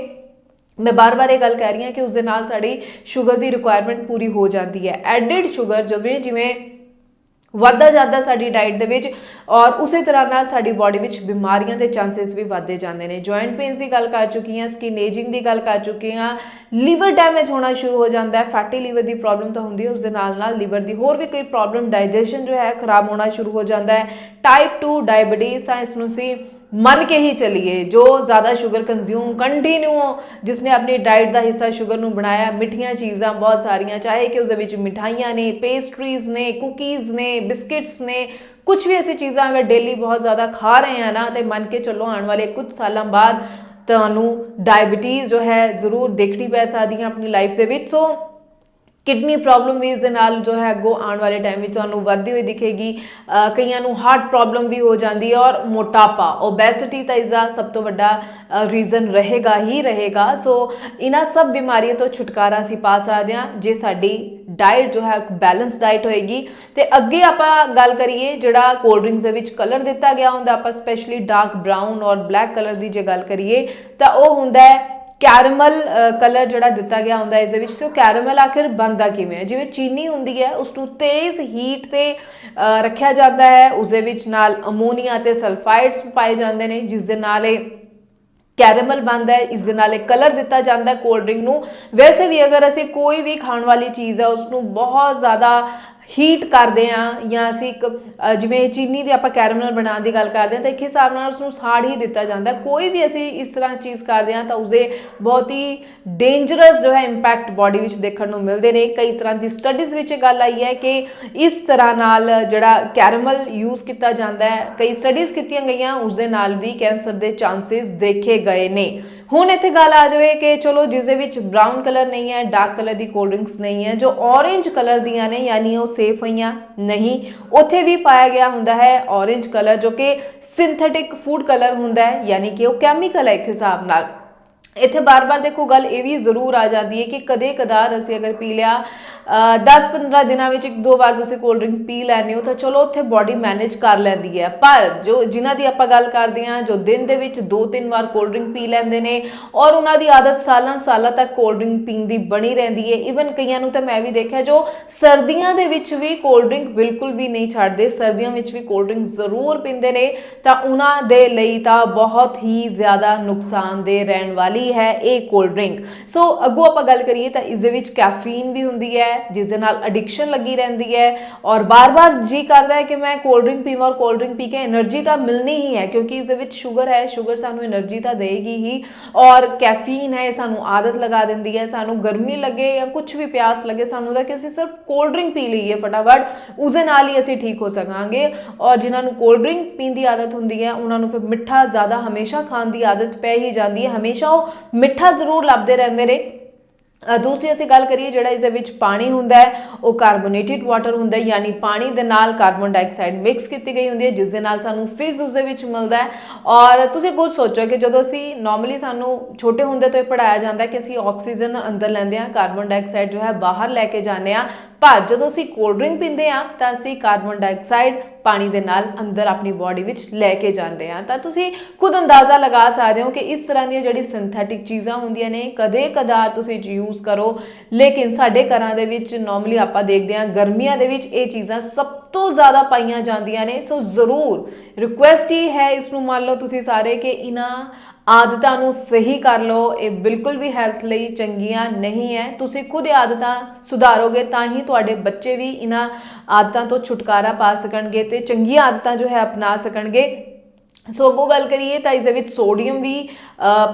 ਮੈਂ ਬਾਰ-ਬਾਰ ਇਹ ਗੱਲ ਕਹਿ ਰਹੀ ਹਾਂ ਕਿ ਉਸ ਦੇ ਨਾਲ ਸਾਡੀ ਸ਼ੂਗਰ ਦੀ ਰਿਕੁਆਇਰਮੈਂਟ ਪੂਰੀ ਹੋ ਜਾਂਦੀ ਹੈ। ਐਡਿਡ ਸ਼ੂਗਰ ਜਿਵੇਂ ਜਿਵੇਂ ਵੱਧਦਾ ਜਾਂਦਾ ਸਾਡੀ ਡਾਈਟ ਦੇ ਵਿੱਚ ਔਰ ਉਸੇ ਤਰ੍ਹਾਂ ਨਾਲ ਸਾਡੀ ਬਾਡੀ ਵਿੱਚ ਬਿਮਾਰੀਆਂ ਦੇ ਚਾਂਸਸ ਵੀ ਵੱਧਦੇ ਜਾਂਦੇ ਨੇ। ਜੁਆਇੰਟ ਪੇਨਸ ਦੀ ਗੱਲ ਕਰ ਚੁੱਕੀ ਹਾਂ ਸਕਿਨ ਏਜਿੰਗ ਦੀ ਗੱਲ ਕਰ ਚੁੱਕੀ ਹਾਂ ਲੀਵਰ ਡੈਮੇਜ ਹੋਣਾ ਸ਼ੁਰੂ ਹੋ ਜਾਂਦਾ ਹੈ। ਫੈਟੀ ਲੀਵਰ ਦੀ ਪ੍ਰੋਬਲਮ ਤਾਂ ਹੁੰਦੀ ਹੈ ਉਸ ਦੇ ਨਾਲ ਨਾਲ ਲੀਵਰ ਦੀ ਹੋਰ ਵੀ ਕੋਈ ਪ੍ਰੋਬਲਮ ਡਾਈਜੈਸ਼ਨ ਜੋ ਹੈ, ਖਰਾਬ ਹੋਣਾ ਸ਼ੁਰੂ ਹੋ ਜਾਂਦਾ ਹੈ। ਟਾਈਪ 2 ਡਾਇਬੀਟੀਜ਼ ਆ ਇਸ ਨੂੰ ਸੀ ਮੰਨ ਕੇ ਹੀ ਚਲੀਏ, ਜੋ ਜ਼ਿਆਦਾ ਸ਼ੂਗਰ ਕੰਜ਼ਿਊਮ ਕੰਟੀਨਿਊ ਜਿਸਨੇ ਆਪਣੀ ਡਾਈਟ ਦਾ ਹਿੱਸਾ ਸ਼ੂਗਰ ਨੂੰ ਬਣਾਇਆ, ਮਿੱਠੀਆਂ ਚੀਜ਼ਾਂ ਬਹੁਤ ਸਾਰੀਆਂ, ਚਾਹੇ ਕਿ ਉਸ ਦੇ ਵਿੱਚ ਮਿਠਾਈਆਂ ਨੇ ਪੇਸਟਰੀਜ਼ ਨੇ ਕੁਕੀਜ਼ ਨੇ ਬਿਸਕਿਟਸ ਨੇ ਕੁਝ ਵੀ ਐਸੀ ਚੀਜ਼ਾਂ ਅਗਰ ਡੇਲੀ ਬਹੁਤ ਜ਼ਿਆਦਾ ਖਾ ਰਹੇ ਆ ਨਾ, ਤੇ ਮੰਨ ਕੇ ਚੱਲੋ ਆਉਣ ਵਾਲੇ ਕੁਝ ਸਾਲਾਂ ਬਾਅਦ ਤੁਹਾਨੂੰ ਡਾਇਬੀਟੀਜ਼ ਜੋ ਹੈ ਜ਼ਰੂਰ ਦੇਖਣੀ ਪੈ ਸਕਦੀ ਹੈ ਆਪਣੀ ਲਾਈਫ ਦੇ ਵਿੱਚ ਸੋ ਕਿਡਨੀ ਪ੍ਰੋਬਲਮ ਵੀ ਇਸ ਦੇ ਨਾਲ ਜੋ ਹੈ ਅੱਗੋਂ ਆਉਣ ਵਾਲੇ ਟਾਈਮ ਵਿੱਚ ਤੁਹਾਨੂੰ ਵੱਧਦੀ ਹੋਈ ਦਿਖੇਗੀ। ਕਈਆਂ ਨੂੰ ਹਾਰਟ ਪ੍ਰੋਬਲਮ ਵੀ ਹੋ ਜਾਂਦੀ ਹੈ ਔਰ ਮੋਟਾਪਾ ਓਬੈਸਿਟੀ ਤਾਂ ਇਸ ਦਾ ਸਭ ਤੋਂ ਵੱਡਾ ਰੀਜ਼ਨ ਰਹੇਗਾ ਹੀ ਰਹੇਗਾ। ਸੋ ਇਹਨਾਂ ਸਭ ਬਿਮਾਰੀਆਂ ਤੋਂ ਛੁਟਕਾਰਾ ਅਸੀਂ ਪਾ ਸਕਦੇ ਹਾਂ, ਜੇ ਸਾਡੀ ਡਾਈਟ ਜੋ ਹੈ ਬੈਲੈਂਸ ਡਾਈਟ ਹੋਏਗੀ। ਤੇ ਅੱਗੇ ਆਪਾਂ ਗੱਲ ਕਰੀਏ ਜਿਹੜਾ ਕੋਲਡ ਡਰਿੰਕਸ ਦੇ ਵਿੱਚ ਕਲਰ ਦਿੱਤਾ ਗਿਆ ਹੁੰਦਾ, ਆਪਾਂ ਸਪੈਸ਼ਲੀ ਡਾਰਕ ਬ੍ਰਾਊਨ ਔਰ ਬਲੈਕ ਕਲਰ ਦੀ ਜੇ ਗੱਲ ਕਰੀਏ, ਤਾਂ ਉਹ ਹੁੰਦਾ ਹੈ ਕੈਰਮਲ ਕਲਰ ਜਿਹੜਾ ਦਿੱਤਾ ਗਿਆ ਹੁੰਦਾ ਇਸ ਦੇ ਵਿੱਚ, ਤੇ ਉਹ ਕੈਰਮਲ ਆਖਿਰ ਬਣਦਾ ਕਿਵੇਂ ਹੈ? ਜਿਵੇਂ ਚੀਨੀ ਹੁੰਦੀ ਹੈ, ਉਸ ਨੂੰ ਤੇਜ਼ ਹੀਟ ਤੇ ਰੱਖਿਆ ਜਾਂਦਾ ਹੈ। ਉਸ ਦੇ ਵਿੱਚ ਨਾਲ ਅਮੋਨੀਆ ਤੇ ਸਲਫਾਈਡਸ ਪਾਏ ਜਾਂਦੇ ਨੇ, ਜਿਸ ਦੇ ਨਾਲ ਇਹ ਕੈਰਮਲ ਬਣਦਾ ਹੈ। ਇਸ ਦੇ ਨਾਲ ਇੱਕ ਕਲਰ ਦਿੱਤਾ ਜਾਂਦਾ ਹੈ ਕੋਲਡ ਡਰਿੰਕ ਨੂੰ। ਵੈਸੇ ਵੀ ਅਗਰ ਅਸੀਂ ਕੋਈ ਵੀ ਖਾਣ ਵਾਲੀ ਚੀਜ਼ ਹੈ, ਉਸ ਨੂੰ ਬਹੁਤ ਜ਼ਿਆਦਾ ਹੀਟ ਕਰਦੇ ਆ ਜਾਂ ਅਸੀਂ ਇੱਕ ਜਿਵੇਂ ਚੀਨੀ ਦੇ ਆਪਾਂ ਕੈਰਮਲ ਬਣਾਉਣ ਦੀ ਗੱਲ ਕਰਦੇ ਆ ਤਾਂ ਇੱਕ ਹਿਸਾਬ ਨਾਲ ਉਸ ਨੂੰ ਸਾੜ ਹੀ ਦਿੱਤਾ ਜਾਂਦਾ ਕੋਈ ਵੀ ਅਸੀਂ ਇਸ ਤਰ੍ਹਾਂ ਚੀਜ਼ ਕਰਦੇ ਆ ਤਾਂ ਉਸਦੇ ਬਹੁਤ ਹੀ ਡੇਂਜਰਸ ਜੋ ਹੈ ਇੰਪੈਕਟ ਬਾਡੀ ਵਿੱਚ ਦੇਖਣ ਨੂੰ ਮਿਲਦੇ ਨੇ। ਕਈ ਤਰ੍ਹਾਂ ਦੀ ਸਟੱਡੀਜ਼ ਵਿੱਚ ਇਹ ਗੱਲ ਆਈ ਹੈ ਕਿ ਇਸ ਤਰ੍ਹਾਂ ਨਾਲ ਜਿਹੜਾ ਕੈਰਮਲ ਯੂਜ਼ ਕੀਤਾ ਜਾਂਦਾ ਹੈ, ਕਈ ਸਟੱਡੀਜ਼ ਕੀਤੀਆਂ ਗਈਆਂ ਉਸ ਦੇ ਨਾਲ ਵੀ ਕੈਂਸਰ ਦੇ ਚਾਂਸਸ ਦੇਖੇ ਗਏ ਨੇ। ਹੁਣ ਇੱਥੇ ਗੱਲ ਆ ਜਾਵੇ ਕਿ ਚਲੋ ਜਿਸ ਦੇ ਵਿੱਚ ਬ੍ਰਾਊਨ ਕਲਰ ਨਹੀਂ ਹੈ ਡਾਰਕ ਕਲਰ ਦੀ ਕੋਲਡ ਡਰਿੰਕਸ ਨਹੀਂ ਹੈ, ਜੋ ਔਰੇਂਜ ਕਲਰ ਦੀਆਂ ਨੇ, ਯਾਨੀ ਉਹ ਸੇਫ ਹੋਈਆਂ ਨਹੀਂ। ਉੱਥੇ ਵੀ ਪਾਇਆ ਗਿਆ ਹੁੰਦਾ ਹੈ ਔਰੇਂਜ ਕਲਰ ਜੋ ਕਿ ਸਿੰਥੈਟਿਕ ਫੂਡ ਕਲਰ ਹੁੰਦਾ ਹੈ, ਯਾਨੀ ਕਿ ਉਹ ਕੈਮੀਕਲ ਹੈ ਇੱਕ ਹਿਸਾਬ ਨਾਲ। ਇੱਥੇ ਬਾਰ-ਬਾਰ ਦੇਖੋ ਗੱਲ ਇਹ ਵੀ ਜ਼ਰੂਰ ਆ ਜਾਂਦੀ ਹੈ ਕਿ ਕਦੇ ਕਦਾਰ ਅਸੀਂ ਅਗਰ ਪੀ ਲਿਆ 10-15 ਦਿਨਾਂ ਵਿੱਚ ਇੱਕ ਦੋ ਵਾਰ ਤੁਸੀਂ ਕੋਲਡ ਡਰਿੰਕ ਪੀ ਲੈਂਦੇ ਹੋ ਤਾਂ ਚਲੋ ਉੱਥੇ ਬਾਡੀ ਮੈਨੇਜ ਕਰ ਲੈਂਦੀ ਹੈ। ਪਰ ਜੋ ਜਿਨ੍ਹਾਂ ਦੀ ਆਪਾਂ ਗੱਲ ਕਰਦੇ ਹਾਂ, ਜੋ ਦਿਨ ਦੇ ਵਿੱਚ ਦੋ ਤਿੰਨ ਵਾਰ ਕੋਲਡ ਡਰਿੰਕ ਪੀ ਲੈਂਦੇ ਨੇ ਔਰ ਉਹਨਾਂ ਦੀ ਆਦਤ ਸਾਲਾਂ ਸਾਲਾਂ ਤੱਕ ਕੋਲਡ ਡਰਿੰਕ ਪੀਣ ਦੀ ਬਣੀ ਰਹਿੰਦੀ ਹੈ। ਇਵਨ ਕਈਆਂ ਨੂੰ ਤਾਂ ਮੈਂ ਵੀ ਦੇਖਿਆ ਜੋ ਸਰਦੀਆਂ ਦੇ ਵਿੱਚ ਵੀ ਕੋਲਡ ਡਰਿੰਕ ਬਿਲਕੁਲ ਵੀ ਨਹੀਂ ਛੱਡਦੇ, ਸਰਦੀਆਂ ਵਿੱਚ ਵੀ ਕੋਲਡ ਡਰਿੰਕ ਜ਼ਰੂਰ ਪੀਂਦੇ ਨੇ ਤਾਂ ਉਹਨਾਂ ਦੇ ਲਈ ਤਾਂ ਬਹੁਤ ਹੀ ਜ਼ਿਆਦਾ ਨੁਕਸਾਨਦੇਹ ਰਹਿਣ ਵਾਲੀ ਹੁੰਦੀ ਹੈ ਇਹ ਕੋਲਡ ਡਰਿੰਕ ਸੋ ਅੱਗੋਂ ਆਪਾਂ ਗੱਲ ਕਰੀਏ ਤਾਂ ਇਸ ਦੇ ਵਿੱਚ ਕੈਫੀਨ ਵੀ ਹੁੰਦੀ ਹੈ ਜਿਸ ਦੇ ਨਾਲ ਐਡਿਕਸ਼ਨ ਲੱਗੀ ਰਹਿੰਦੀ ਹੈ ਔਰ ਬਾਰ-ਬਾਰ ਜੀ ਕਰਦਾ ਹੈ ਕਿ ਮੈਂ ਕੋਲਡ ਡਰਿੰਕ ਪੀਵਾਂ ਔਰ ਕੋਲਡ ਡਰਿੰਕ ਪੀ ਕੇ એનર્ਜੀ ਤਾਂ ਮਿਲਣੀ ਹੀ ਹੈ ਕਿਉਂਕਿ ਇਸ ਦੇ ਵਿੱਚ ਸ਼ੂਗਰ ਹੈ ਸ਼ੂਗਰ ਸਾਨੂੰ એનર્ਜੀ ਤਾਂ ਦੇਗੀ ਹੀ ਔਰ ਕੈਫੀਨ ਹੈ ਸਾਨੂੰ ਆਦਤ ਲਗਾ ਦਿੰਦੀ ਹੈ, ਸਾਨੂੰ ਗਰਮੀ ਲੱਗੇ ਜਾਂ ਕੁਝ ਵੀ ਪਿਆਸ ਲੱਗੇ, ਸਾਨੂੰ ਤਾਂ ਕਿ ਅਸੀਂ ਸਿਰਫ ਕੋਲਡ ਡਰਿੰਕ ਪੀ ਲਈਏ ਫਟਾਫਟ ਉਸ ਦੇ ਨਾਲ ਹੀ ਅਸੀਂ ਠੀਕ ਹੋ ਸਕਾਂਗੇ ਔਰ ਜਿਨ੍ਹਾਂ ਨੂੰ ਕੋਲਡ ਡਰਿੰਕ ਪੀਣ ਦੀ ਆਦਤ ਹੁੰਦੀ ਹੈ, ਉਹਨਾਂ ਨੂੰ ਫਿਰ ਮਿੱਠਾ ਜ਼ਿਆਦਾ ਹਮੇਸ਼ਾ ਖਾਣ ਦੀ ਆਦਤ ਪੈ ਹੀ ਜਾਂਦੀ ਹੈ, ਹਮੇਸ਼ਾ ਉਹ ਮਿੱਠਾ ਜ਼ਰੂਰ ਲੱਭਦੇ ਰਹਿੰਦੇ ਨੇ। ਦੂਸਰੀ ਅਸੀਂ ਗੱਲ ਕਰੀਏ ਜਿਹੜਾ ਇਸ ਦੇ ਵਿੱਚ ਪਾਣੀ ਹੁੰਦਾ ਹੈ, ਉਹ ਕਾਰਬੋਨੇਟਿਡ ਵਾਟਰ ਹੁੰਦਾ ਹੈ, ਯਾਨੀ ਪਾਣੀ ਦੇ ਨਾਲ ਕਾਰਬਨ ਡਾਈਆਕਸਾਈਡ ਮਿਕਸ ਕੀਤੀ ਗਈ ਹੁੰਦੀ ਹੈ, ਜਿਸ ਦੇ ਨਾਲ ਸਾਨੂੰ ਫਿਜ਼ ਉਸ ਦੇ ਵਿੱਚ ਮਿਲਦਾ ਹੈ। ਔਰ ਤੁਸੀਂ ਕੁਝ ਸੋਚੋ ਕਿ ਜਦੋਂ ਅਸੀਂ ਨਾਰਮਲੀ ਸਾਨੂੰ ਛੋਟੇ ਹੁੰਦੇ ਤੋਂ ਇਹ ਪੜਾਇਆ ਜਾਂਦਾ ਕਿ ਅਸੀਂ ਆਕਸੀਜਨ ਅੰਦਰ ਲੈਂਦੇ ਹਾਂ, ਕਾਰਬਨ ਡਾਈਆਕਸਾਈਡ ਜੋ ਹੈ ਬਾਹਰ ਲੈ ਕੇ ਜਾਂਦੇ ਹਾਂ ਪਰ ਜਦੋਂ ਅਸੀਂ ਕੋਲਡ ਡਰਿੰਕ ਪੀਂਦੇ ਆ ਤਾਂ ਅਸੀਂ ਕਾਰਬਨ ਡਾਈਆਕਸਾਈਡ ਪਾਣੀ ਦੇ ਨਾਲ ਅੰਦਰ ਆਪਣੀ ਬਾਡੀ ਵਿੱਚ ਲੈ ਕੇ ਜਾਂਦੇ ਆ ਤਾਂ ਤੁਸੀਂ ਖੁਦ ਅੰਦਾਜ਼ਾ ਲਗਾ ਸਕਦੇ ਹੋ ਕਿ ਇਸ ਤਰ੍ਹਾਂ ਦੀਆਂ ਜਿਹੜੀ ਸਿੰਥੈਟਿਕ ਚੀਜ਼ਾਂ ਹੁੰਦੀਆਂ ਨੇ ਕਦੇ ਕਦਾਰ ਤੁਸੀਂ ਯੂਜ਼ ਕਰੋ। ਲੇਕਿਨ ਸਾਡੇ ਘਰਾਂ ਦੇ ਵਿੱਚ ਨਾਰਮਲੀ ਆਪਾਂ ਦੇਖਦੇ ਆ ਗਰਮੀਆਂ ਦੇ ਵਿੱਚ ਇਹ ਚੀਜ਼ਾਂ ਸਭ ਤੋਂ ਜ਼ਿਆਦਾ ਪਾਈਆਂ ਜਾਂਦੀਆਂ ਨੇ। ਸੋ ਜ਼ਰੂਰ ਰਿਕੁਐਸਟ ਹੀ ਹੈ ਇਸ ਨੂੰ ਮੰਨ ਲਓ ਤੁਸੀਂ ਸਾਰੇ ਕਿ ਇਹਨਾਂ ਆਦਤਾਂ ਨੂੰ ਸਹੀ ਕਰ ਲਓ, ਇਹ ਬਿਲਕੁਲ ਵੀ ਹੈਲਥ ਲਈ ਚੰਗੀਆਂ ਨਹੀਂ ਹੈ। ਤੁਸੀਂ ਖੁਦ ਇਹ ਆਦਤਾਂ ਸੁਧਾਰੋਗੇ ਤਾਂ ਹੀ ਤੁਹਾਡੇ ਬੱਚੇ ਵੀ ਇਹਨਾਂ ਆਦਤਾਂ ਤੋਂ ਛੁਟਕਾਰਾ ਪਾ ਸਕਣਗੇ ਤੇ ਚੰਗੀਆਂ ਆਦਤਾਂ ਜੋ ਹੈ ਅਪਣਾ ਸਕਣਗੇ। ਸੋ ਅੱਗੋਂ ਗੱਲ ਕਰੀਏ ਤਾਂ ਇਸ ਦੇ ਵਿੱਚ ਸੋਡੀਅਮ ਵੀ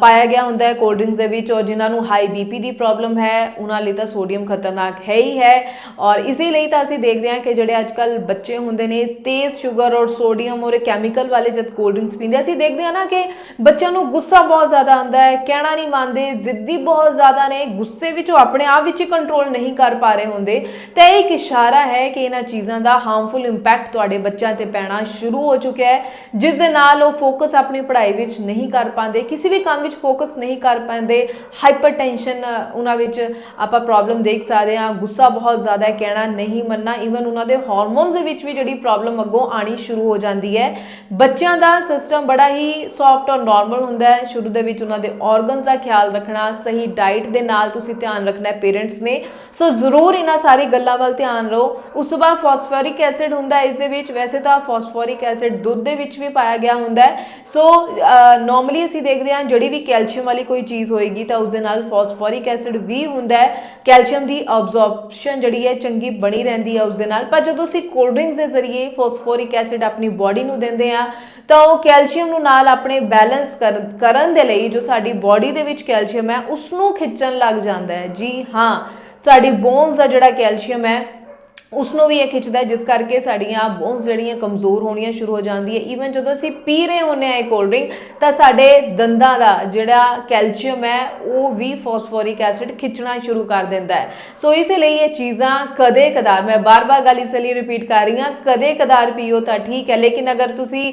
ਪਾਇਆ ਗਿਆ ਹੁੰਦਾ ਹੈ ਕੋਲਡ ਡਰਿੰਕਸ ਦੇ ਵਿੱਚ ਔਰ ਜਿਨ੍ਹਾਂ ਨੂੰ ਹਾਈ ਬੀਪੀ ਦੀ ਪ੍ਰੋਬਲਮ ਹੈ, ਉਹਨਾਂ ਲਈ ਤਾਂ ਸੋਡੀਅਮ ਖਤਰਨਾਕ ਹੈ ਹੀ ਹੈ। ਔਰ ਇਸੇ ਲਈ ਤਾਂ ਅਸੀਂ ਦੇਖਦੇ ਹਾਂ ਕਿ ਜਿਹੜੇ ਅੱਜਕੱਲ ਬੱਚੇ ਹੁੰਦੇ ਨੇ, ਤੇਜ਼ ਸ਼ੂਗਰ ਔਰ ਸੋਡੀਅਮ ਔਰ ਕੈਮੀਕਲ ਵਾਲੇ ਜਦ ਕੋਲਡ ਡਰਿੰਕਸ ਪੀਂਦੇ ਅਸੀਂ ਦੇਖਦੇ ਹਾਂ ਨਾ ਕਿ ਬੱਚਿਆਂ ਨੂੰ ਗੁੱਸਾ ਬਹੁਤ ਜ਼ਿਆਦਾ ਆਉਂਦਾ ਹੈ, ਕਹਿਣਾ ਨਹੀਂ ਮੰਨਦੇ, ਜ਼ਿੱਦੀ ਬਹੁਤ ਜ਼ਿਆਦਾ ਨੇ, ਗੁੱਸੇ ਵਿੱਚ ਉਹ ਆਪਣੇ ਆਪ ਵਿੱਚ ਕੰਟਰੋਲ ਨਹੀਂ ਕਰ ਪਾ ਰਹੇ ਹੁੰਦੇ। ਤਾਂ ਇਹ ਇੱਕ ਇਸ਼ਾਰਾ ਹੈ ਕਿ ਇਹਨਾਂ ਚੀਜ਼ਾਂ ਦਾ ਹਾਰਮਫੁਲ ਇੰਪੈਕਟ ਤੁਹਾਡੇ ਬੱਚਿਆਂ ਤੇ ਪੈਣਾ ਸ਼ੁਰੂ ਹੋ ਚੁੱਕਿਆ ਹੈ, ਜਿਸ ਦੇ ਨਾਲ ਉਹ ਫੋਕਸ ਆਪਣੀ ਪੜ੍ਹਾਈ ਵਿੱਚ ਨਹੀਂ ਕਰ ਪਾਉਂਦੇ, ਕਿਸੇ ਵੀ ਕੰਮ ਵਿੱਚ ਫੋਕਸ ਨਹੀਂ ਕਰ ਪਾਉਂਦੇ ਹਾਈਪਰਟੈਂਸ਼ਨ ਉਹਨਾਂ ਵਿੱਚ ਆਪਾਂ ਪ੍ਰੋਬਲਮ ਦੇਖ ਸਕਦੇ ਹਾਂ, ਗੁੱਸਾ ਬਹੁਤ ਜ਼ਿਆਦਾ ਹੈ, ਕਹਿਣਾ ਨਹੀਂ ਮੰਨਣਾ ਈਵਨ ਉਹਨਾਂ ਦੇ ਹਾਰਮੋਨਸ ਦੇ ਵਿੱਚ ਵੀ ਜਿਹੜੀ ਪ੍ਰੋਬਲਮ ਅੱਗੋਂ ਆਣੀ ਸ਼ੁਰੂ ਹੋ ਜਾਂਦੀ ਹੈ। ਬੱਚਿਆਂ ਦਾ ਸਿਸਟਮ ਬੜਾ ਹੀ ਸੌਫਟ ਔਰ ਨਾਰਮਲ ਹੁੰਦਾ ਹੈ। ਸ਼ੁਰੂ ਦੇ ਵਿੱਚ ਉਹਨਾਂ ਦੇ ਆਰਗਨਸ ਦਾ ਖਿਆਲ ਰੱਖਣਾ, ਸਹੀ ਡਾਈਟ ਦੇ ਨਾਲ ਤੁਸੀਂ ਧਿਆਨ ਰੱਖਣਾ ਹੈ ਪੇਰੈਂਟਸ ਨੇ। ਸੋ ਜ਼ਰੂਰ ਇਹਨਾਂ ਸਾਰੀ ਗੱਲਾਂ ਵੱਲ ਧਿਆਨ ਰਹੋ ਉਸ ਤੋਂ ਬਾਅਦ ਫਾਸਫੋਰਿਕ ਐਸਿਡ ਹੁੰਦਾ ਇਸ ਦੇ ਵਿੱਚ ਵੈਸੇ ਤਾਂ ਫਾਸਫੋਰਿਕ ਐਸਿਡ ਦੁੱਧ ਦੇ ਵਿੱਚ ਵੀ ਪਾਇਆ ਗਿਆ ਹੁੰਦਾ ਹੈ। ਸੋ ਨਾਰਮਲੀ ਅਸੀਂ ਦੇਖਦੇ ਹਾਂ ਜਿਹੜੀ ਵੀ ਕੈਲਸ਼ੀਅਮ ਵਾਲੀ ਕੋਈ ਚੀਜ਼ ਹੋਏਗੀ ਤਾਂ ਉਸ ਦੇ ਨਾਲ ਫਾਸਫੋਰਿਕ ਐਸਿਡ ਵੀ ਹੁੰਦਾ ਹੈ। ਕੈਲਸ਼ੀਅਮ ਦੀ ਅਬਜ਼ੌਰਪਸ਼ਨ ਜਿਹੜੀ ਹੈ ਚੰਗੀ ਬਣੀ ਰਹਿੰਦੀ ਹੈ ਉਸ ਦੇ ਨਾਲ। ਪਰ ਜਦੋਂ ਅਸੀਂ ਕੋਲਡ ਡਰਿੰਕਸ ਦੇ ਜ਼ਰੀਏ ਫਾਸਫੋਰਿਕ ਐਸਿਡ ਆਪਣੀ ਬਾਡੀ ਨੂੰ ਦਿੰਦੇ ਆ ਤਾਂ ਉਹ ਕੈਲਸ਼ੀਅਮ ਨੂੰ ਨਾਲ ਆਪਣੇ ਬੈਲੈਂਸ ਕਰਨ ਦੇ ਲਈ ਜੋ ਸਾਡੀ ਬਾਡੀ ਦੇ ਵਿੱਚ ਕੈਲਸ਼ੀਅਮ ਹੈ ਉਸ ਨੂੰ ਖਿੱਚਣ ਲੱਗ ਜਾਂਦਾ ਹੈ। ਜੀ ਹਾਂ, ਸਾਡੀ ਬੋਨਸ ਦਾ ਜਿਹੜਾ ਕੈਲਸ਼ੀਅਮ ਹੈ ਉਸ ਨੂੰ ਵੀ ਇਹ ਖਿੱਚਦਾ ਜਿਸ ਕਰਕੇ ਸਾਡੀਆਂ ਬੋਨਸ ਜਿਹੜੀਆਂ ਕਮਜ਼ੋਰ ਹੋਣੀਆਂ ਸ਼ੁਰੂ ਹੋ ਜਾਂਦੀ ਹੈ। ਈਵਨ ਜਦੋਂ ਅਸੀਂ ਪੀ ਰਹੇ ਹੁੰਨੇ ਆ ਇਹ ਕੋਲਡ ਡਰਿੰਕ ਤਾਂ ਸਾਡੇ ਦੰਦਾਂ ਦਾ ਜਿਹੜਾ ਕੈਲਸ਼ੀਅਮ ਹੈ, ਉਹ ਵੀ ਫਾਸਫੋਰਿਕ ਐਸਿਡ ਖਿੱਚਣਾ ਸ਼ੁਰੂ ਕਰ ਦਿੰਦਾ ਹੈ। ਸੋ ਇਸੇ ਲਈ ਇਹ ਚੀਜ਼ਾਂ ਕਦੇ ਕਦਾਰ ਮੈਂ ਬਾਰ-ਬਾਰ ਗੱਲ ਇਸ ਲਈ ਰਿਪੀਟ ਕਰ ਰਹੀ ਹਾਂ ਕਦੇ ਕਦਾਰ ਪੀਓ ਤਾਂ ਠੀਕ ਹੈ, ਲੇਕਿਨ ਅਗਰ ਤੁਸੀਂ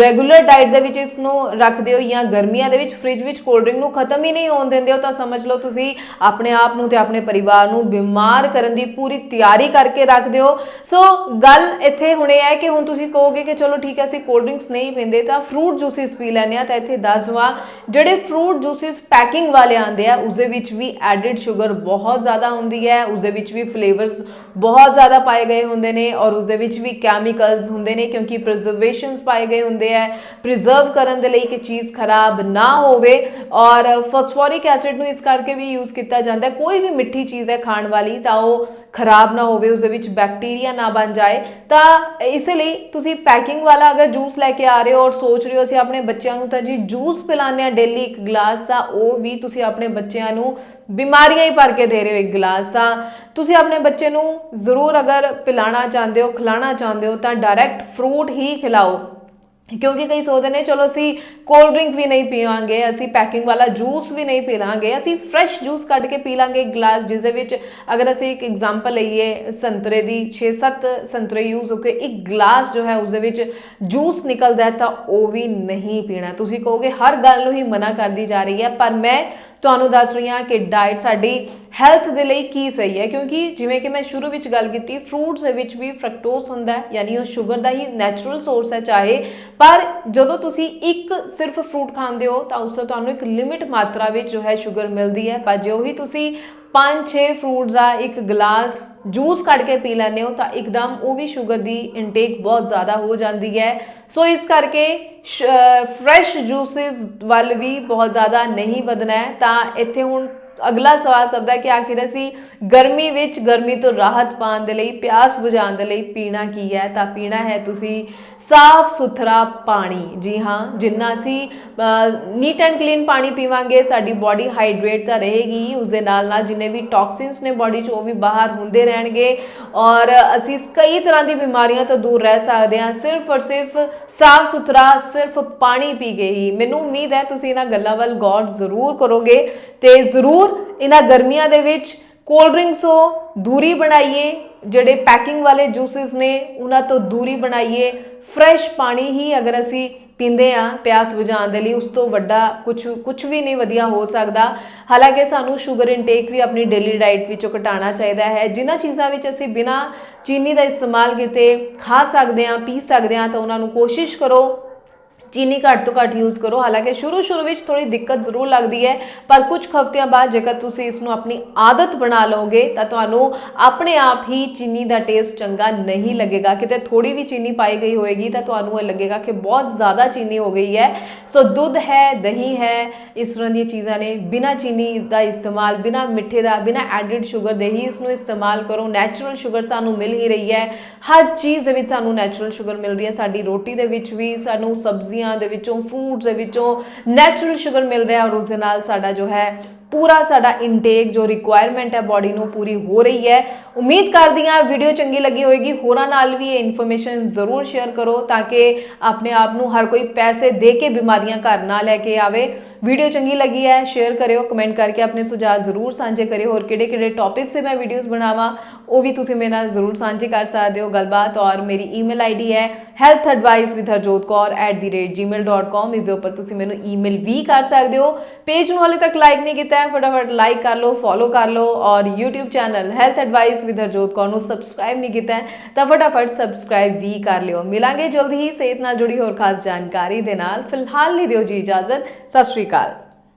ਰੈਗੂਲਰ ਡਾਈਟ ਦੇ ਵਿੱਚ ਇਸ ਨੂੰ ਰੱਖਦੇ ਹੋ ਜਾਂ ਗਰਮੀਆਂ ਦੇ ਵਿੱਚ ਫ੍ਰਿਜ ਵਿੱਚ ਕੋਲਡ ਡਰਿੰਕ ਨੂੰ ਖਤਮ ਹੀ ਨਹੀਂ ਹੋਣ ਦਿੰਦੇ ਹੋ, ਤਾਂ ਸਮਝ ਲਓ ਤੁਸੀਂ ਆਪਣੇ ਆਪ ਨੂੰ ਤੇ ਆਪਣੇ ਪਰਿਵਾਰ ਨੂੰ ਬਿਮਾਰ ਕਰਨ ਦੀ ਪੂਰੀ ਤਿਆਰੀ ਕਰਕੇ ਰੱਖ ਰੱਖਦੇ ਹੋ। ਸੋ ਗੱਲ ਇੱਥੇ ਹੁਣੇ ਹੈ ਕਿ ਹੁਣ ਤੁਸੀਂ ਕਹੋਗੇ ਕਿ ਚਲੋ ਠੀਕ ਹੈ, ਅਸੀਂ ਕੋਲਡ ਡਰਿੰਕਸ ਨਹੀਂ ਪੀਂਦੇ, ਤਾਂ ਫਰੂਟ ਜੂਸਿਸ ਪੀ ਲੈਂਦੇ ਆ ਤਾਂ ਇੱਥੇ ਦੱਸ ਦਵਾਂ ਜਿਹੜੇ ਫਰੂਟ ਜੂਸਿਸ ਪੈਕਿੰਗ ਵਾਲੇ ਆਉਂਦੇ ਆ ਉਸ ਦੇ ਵਿੱਚ ਵੀ ਐਡਿਡ ਸ਼ੂਗਰ ਬਹੁਤ ਜ਼ਿਆਦਾ ਹੁੰਦੀ ਹੈ ਉਸ ਦੇ ਵਿੱਚ ਵੀ ਫਲੇਵਰਸ ਬਹੁਤ ਜ਼ਿਆਦਾ ਪਾਏ ਗਏ ਹੁੰਦੇ ਨੇ ਔਰ ਉਸ ਦੇ ਵਿੱਚ ਵੀ ਕੈਮੀਕਲਸ ਹੁੰਦੇ ਨੇ ਕਿਉਂਕਿ ਪ੍ਰੀਜ਼ਰਵੇਸ਼ਨਸ ਪਾਏ ਗਏ ਹੁੰਦੇ ਆ। ਪ੍ਰੀਜ਼ਰਵ ਕਰਨ ਦੇ ਲਈ ਕਿ ਚੀਜ਼ ਖਰਾਬ ਨਾ ਹੋਵੇ ਔਰ ਫਾਸਫੋਰਿਕ ਐਸਿਡ ਨੂੰ ਇਸ ਕਰਕੇ ਵੀ ਯੂਜ਼ ਕੀਤਾ ਜਾਂਦਾ ਹੈ। ਕੋਈ ਵੀ ਮਿੱਠੀ ਚੀਜ਼ ਹੈ ਖਾਣ ਵਾਲੀ ਤਾਂ ਉਹ ਖਰਾਬ ਨਾ ਹੋਵੇ ਉਸ ਦੇ ਵਿੱਚ ਬੈਕਟੀਰੀਆ ਨਾ ਬਣ ਜਾਏ। ਤਾਂ ਇਸੇ ਲਈ ਤੁਸੀਂ ਪੈਕਿੰਗ ਵਾਲਾ ਅਗਰ ਜੂਸ ਲੈ ਕੇ ਆ ਰਹੇ ਹੋ ਔਰ ਸੋਚ ਰਹੇ ਹੋ ਅਸੀਂ ਆਪਣੇ ਬੱਚਿਆਂ ਨੂੰ ਤਾਂ ਜੀ ਜੂਸ ਪਿਲਾਉਂਦੇ ਆ ਡੇਲੀ ਇੱਕ ਗਲਾਸ ਤਾਂ ਉਹ ਵੀ ਤੁਸੀਂ ਆਪਣੇ ਬੱਚਿਆਂ ਨੂੰ ਬਿਮਾਰੀਆਂ ਹੀ ਭਰ ਕੇ ਦੇ ਰਹੇ ਹੋ ਇੱਕ ਗਲਾਸ ਤਾਂ ਤੁਸੀਂ ਆਪਣੇ ਬੱਚੇ ਨੂੰ ਜ਼ਰੂਰ ਅਗਰ ਪਿਲਾਣਾ ਚਾਹੁੰਦੇ ਹੋ, ਖਿਲਾਣਾ ਚਾਹੁੰਦੇ ਹੋ, ਤਾਂ ਡਾਇਰੈਕਟ ਫਰੂਟ ਹੀ ਖਿਲਾਓ। ਕਿਉਂਕਿ ਕਈ ਸੋਚਦੇ ਨੇ, ਚਲੋ ਅਸੀਂ ਕੋਲਡ ਡਰਿੰਕ ਵੀ ਨਹੀਂ ਪੀਵਾਂਗੇ, ਅਸੀਂ ਪੈਕਿੰਗ ਵਾਲਾ ਜੂਸ ਵੀ ਨਹੀਂ ਪੀ ਲਾਂਗੇ ਅਸੀਂ ਫਰੈਸ਼ ਜੂਸ ਕੱਢ ਕੇ ਪੀ ਲਾਂਗੇ ਇੱਕ ਗਲਾਸ ਜਿਸ ਦੇ ਵਿੱਚ ਅਗਰ ਅਸੀਂ ਇੱਕ ਐਗਜ਼ਾਮਪਲ ਲਈਏ, ਸੰਤਰੇ ਦੀ 6-7 ਸੰਤਰੇ ਯੂਜ਼ ਹੋ ਕੇ ਇੱਕ ਗਲਾਸ ਜੋ ਹੈ ਉਸ ਦੇ ਵਿੱਚ ਜੂਸ ਨਿਕਲਦਾ ਹੈ, ਤਾਂ ਉਹ ਵੀ ਨਹੀਂ ਪੀਣਾ। ਤੁਸੀਂ ਕਹੋਗੇ, ਹਰ ਗੱਲ ਨੂੰ ਹੀ ਮਨਾ ਕਰਦੀ ਜਾ ਰਹੀ ਹੈ, ਪਰ ਮੈਂ ਤੁਹਾਨੂੰ ਦੱਸ ਰਹੀ ਹਾਂ ਕਿ ਡਾਈਟ ਸਾਡੀ ਹੈਲਥ ਦੇ ਲਈ ਕੀ ਸਹੀ ਹੈ, ਕਿਉਂਕਿ ਜਿਵੇਂ ਕਿ ਮੈਂ ਸ਼ੁਰੂ ਵਿੱਚ ਗੱਲ ਕੀਤੀ ਫਰੂਟਸ ਦੇ ਵਿੱਚ ਵੀ ਫਰਕਟੋਸ ਹੁੰਦਾ ਹੈ, ਯਾਨੀ ਉਹ ਸ਼ੂਗਰ ਦਾ ਹੀ ਨੈਚੁਰਲ ਸੋਰਸ ਹੈ ਚਾਹੇ, ਪਰ ਜਦੋਂ ਤੁਸੀਂ ਇੱਕ ਸਿਰਫ ਫਰੂਟ ਖਾਂਦੇ ਹੋ ਤਾਂ ਉਸ ਤੋਂ ਤੁਹਾਨੂੰ ਇੱਕ ਲਿਮਿਟ ਮਾਤਰਾ ਵਿੱਚ ਜੋ ਹੈ ਸ਼ੂਗਰ ਮਿਲਦੀ ਹੈ, ਪਰ ਜੇ ਉਹੀ ਤੁਸੀਂ 5-6 ਫਰੂਟਸ ਦਾ ਇੱਕ ਗਲਾਸ ਜੂਸ ਕੱਢ ਕੇ ਪੀ ਲੈਂਦੇ ਹੋ, ਤਾਂ ਇੱਕਦਮ ਉਹ ਵੀ ਸ਼ੂਗਰ ਦੀ ਇਨਟੇਕ ਬਹੁਤ ਜ਼ਿਆਦਾ ਹੋ ਜਾਂਦੀ ਹੈ। ਸੋ ਇਸ ਕਰਕੇ ਫਰੈਸ਼ ਜੂਸਿਸ ਵੱਲ ਵੀ ਬਹੁਤ ਜ਼ਿਆਦਾ ਨਹੀਂ ਵਧਣਾ ਹੈ। ਤਾਂ ਇੱਥੇ ਹੁਣ ਅਗਲਾ ਸਵਾਲ ਸਭ ਦਾ ਕਿ ਆਖਿਰ ਅਸੀਂ ਗਰਮੀ ਵਿੱਚ ਗਰਮੀ ਤੋਂ ਰਾਹਤ ਪਾਉਣ ਦੇ ਲਈ, ਪਿਆਸ ਬੁਝਾਉਣ ਦੇ ਲਈ ਪੀਣਾ ਕੀ ਹੈ? ਤਾਂ ਪੀਣਾ ਹੈ ਤੁਸੀਂ ਸਾਫ਼ ਸੁਥਰਾ ਪਾਣੀ। ਜੀ ਹਾਂ, ਜਿੰਨਾ ਅਸੀਂ ਨੀਟ ਐਂਡ ਕਲੀਨ ਪਾਣੀ ਪੀਵਾਂਗੇ, ਸਾਡੀ ਬਾਡੀ ਹਾਈਡਰੇਟ ਤਾਂ ਰਹੇਗੀ ਉਸ ਦੇ ਨਾਲ ਨਾਲ ਜਿੰਨੇ ਵੀ ਟੌਕਸਿਨਸ ਨੇ ਬਾਡੀ 'ਚ, ਉਹ ਵੀ ਬਾਹਰ ਹੁੰਦੇ ਰਹਿਣਗੇ। ਔਰ ਅਸੀਂ ਕਈ ਤਰ੍ਹਾਂ ਦੀ ਬਿਮਾਰੀਆਂ ਤੋਂ ਦੂਰ ਰਹਿ ਸਕਦੇ ਹਾਂ, ਸਿਰਫ ਔਰ ਸਿਰਫ ਸਾਫ਼ ਸੁਥਰਾ, ਸਿਰਫ ਪਾਣੀ ਪੀ ਕੇ ਹੀ। ਮੈਨੂੰ ਉਮੀਦ ਹੈ ਤੁਸੀਂ ਇਹਨਾਂ ਗੱਲਾਂ ਵੱਲ ਗੌਰ ਜ਼ਰੂਰ ਕਰੋਗੇ ਤੇ ਜ਼ਰੂਰ ਇਹਨਾਂ ਗਰਮੀਆਂ ਦੇ ਵਿੱਚ ਕੋਲਡ ਡਰਿੰਕਸ ਹੋ ਦੂਰੀ ਬਣਾਈਏ। ਜਿਹੜੇ ਪੈਕਿੰਗ ਵਾਲੇ ਜੂਸਸ ਨੇ, ਉਹਨਾਂ ਤੋਂ ਦੂਰੀ ਬਣਾਈਏ। ਫਰੈਸ਼ ਪਾਣੀ ਹੀ ਅਗਰ ਅਸੀਂ ਪੀਂਦੇ ਆ ਪਿਆਸ ਬੁਝਾਉਣ ਦੇ ਲਈ, ਉਸ ਤੋਂ ਵੱਡਾ ਕੁਝ ਕੁਝ ਵੀ ਨਹੀਂ ਵਧੀਆ ਹੋ ਸਕਦਾ। ਹਾਲਾਂਕਿ ਸਾਨੂੰ ਸ਼ੂਗਰ ਇਨਟੇਕ ਵੀ ਆਪਣੀ ਡੇਲੀ ਡਾਈਟ ਵਿੱਚੋਂ ਘਟਾਉਣਾ ਚਾਹੀਦਾ ਹੈ। ਜਿਨ੍ਹਾਂ ਚੀਜ਼ਾਂ ਵਿੱਚ ਅਸੀਂ ਬਿਨਾ ਚੀਨੀ ਦਾ ਇਸਤੇਮਾਲ ਕੀਤੇ ਖਾ ਸਕਦੇ ਆ ਪੀ ਸਕਦੇ ਆ ਤਾਂ ਉਹਨਾਂ ਨੂੰ ਕੋਸ਼ਿਸ਼ ਕਰੋ ਚੀਨੀ ਘੱਟ ਤੋਂ ਘੱਟ ਯੂਜ਼ ਕਰੋ। ਹਾਲਾਂਕਿ ਸ਼ੁਰੂ ਸ਼ੁਰੂ ਵਿੱਚ ਥੋੜੀ ਦਿੱਕਤ ਜ਼ਰੂਰ ਲੱਗਦੀ ਹੈ, ਪਰ ਕੁਝ ਹਫ਼ਤਿਆਂ ਬਾਅਦ ਜੇਕਰ ਤੁਸੀਂ ਇਸ ਨੂੰ ਆਪਣੀ ਆਦਤ ਬਣਾ ਲਓਗੇ, ਤਾਂ ਤੁਹਾਨੂੰ ਆਪਣੇ ਆਪ ਹੀ ਚੀਨੀ ਦਾ ਟੇਸਟ ਚੰਗਾ ਨਹੀਂ ਲੱਗੇਗਾ। ਕਿਤੇ ਥੋੜੀ ਵੀ ਚੀਨੀ ਪਾਈ ਗਈ ਹੋਏਗੀ, ਤਾਂ ਤੁਹਾਨੂੰ ਇਹ ਲੱਗੇਗਾ ਕਿ ਬਹੁਤ ਜ਼ਿਆਦਾ ਚੀਨੀ ਹੋ ਗਈ ਹੈ। ਸੋ ਦੁੱਧ ਹੈ, ਦਹੀਂ ਹੈ, ਇਸ ਤਰ੍ਹਾਂ ਦੀਆਂ ਚੀਜ਼ਾਂ ਨੇ। ਬਿਨਾ ਚੀਨੀ ਦਾ ਇਸਤੇਮਾਲ, ਬਿਨਾ ਮਿੱਠੇ ਦਾ, ਬਿਨਾ ਐਡਿਡ ਸ਼ੂਗਰ ਦੇ ਹੀ ਇਸ ਨੂੰ ਇਸਤੇਮਾਲ ਕਰੋ। ਨੈਚੁਰਲ ਸ਼ੂਗਰ ਸਾਨੂੰ ਮਿਲ ਹੀ ਰਹੀ ਹੈ। ਹਰ ਚੀਜ਼ ਦੇ ਵਿੱਚ ਸਾਨੂੰ ਨੈਚੁਰਲ ਸ਼ੂਗਰ ਮਿਲ ਰਹੀ ਹੈ। ਸਾਡੀ ਰੋਟੀ ਦੇ ਵਿੱਚ ਵੀ ਸਾਨੂੰ ਸਬਜ਼ੀ ਸਬਜ਼ੀਆਂ ਦੇ ਵਿੱਚੋਂ ਫੂਡਸ ਦੇ ਵਿੱਚੋਂ ਨੈਚੁਰਲ ਸ਼ੂਗਰ ਮਿਲ ਰਿਹਾ ਔਰ ਉਸ ਦੇ ਨਾਲ ਸਾਡਾ ਜੋ ਹੈ ਪੂਰਾ ਸਾਡਾ ਇਨਟੇਕ ਜੋ ਰਿਕੁਆਇਰਮੈਂਟ ਹੈ ਬਾਡੀ ਨੂੰ ਪੂਰੀ ਹੋ ਰਹੀ ਹੈ। ਉਮੀਦ ਕਰਦੀ ਹਾਂ ਵੀਡੀਓ ਚੰਗੀ ਲੱਗੀ ਹੋਏਗੀ। ਹੋਰਾਂ ਨਾਲ ਵੀ ਇਹ ਇਨਫੋਰਮੇਸ਼ਨ ਜ਼ਰੂਰ ਸ਼ੇਅਰ ਕਰੋ ਤਾਂ ਕਿ ਆਪਣੇ ਆਪ ਨੂੰ ਹਰ ਕੋਈ ਪੈਸੇ ਦੇ ਕੇ ਬਿਮਾਰੀਆਂ ਘਰ ਨਾ ਲੈ ਕੇ ਆਵੇ। ਵੀਡੀਓ ਚੰਗੀ ਲੱਗੀ ਹੈ ਸ਼ੇਅਰ ਕਰਿਓ ਕਮੈਂਟ ਕਰਕੇ ਆਪਣੇ ਸੁਝਾਅ ਜ਼ਰੂਰ ਸਾਂਝੇ ਕਰਿਓ। ਹੋਰ ਕਿਹੜੇ ਕਿਹੜੇ ਟੌਪਿਕਸ 'ਤੇ ਮੈਂ ਵੀਡੀਓਜ਼ ਬਣਾਵਾਂ, ਉਹ ਵੀ ਤੁਸੀਂ ਮੇਰੇ ਨਾਲ ਜ਼ਰੂਰ ਸਾਂਝੇ ਕਰ ਸਕਦੇ ਹੋ। ਗੱਲਬਾਤ ਔਰ ਮੇਰੀ ਈਮੇਲ ਆਈਡੀ ਹੈ healthadvice@harjotkaur@gmail.com ਇਸ ਦੇ ਉੱਪਰ ਤੁਸੀਂ ਮੈਨੂੰ ਈਮੇਲ ਵੀ ਕਰ ਸਕਦੇ ਹੋ। ਪੇਜ ਨੂੰ ਹਾਲੇ ਤੱਕ ਲਾਈਕ ਨਹੀਂ ਕੀਤਾ ਹੈ, ਫਟਾਫਟ ਲਾਈਕ ਕਰ ਲਓ ਫੋਲੋ ਕਰ ਲਓ ਔਰ YouTube channel health advice with Harjot Kaur ਨੂੰ ਸਬਸਕ੍ਰਾਈਬ ਨਹੀਂ ਕੀਤਾ ਹੈ, ਤਾਂ ਫਟਾਫਟ ਸਬਸਕ੍ਰਾਈਬ ਵੀ ਕਰ ਲਿਓ। ਮਿਲਾਂਗੇ ਜਲਦੀ ਹੀ ਸਿਹਤ ਨਾਲ ਜੁੜੀ ਹੋਰ ਖਾਸ ਜਾਣਕਾਰੀ ਦੇ ਨਾਲ। ਫਿਲਹਾਲ ਲਈ ਦਿਓ ਜੀ ਇਜਾਜ਼ਤ। ਸਤਿ ਸ਼੍ਰੀ ਅਕਾਲ। Tropical.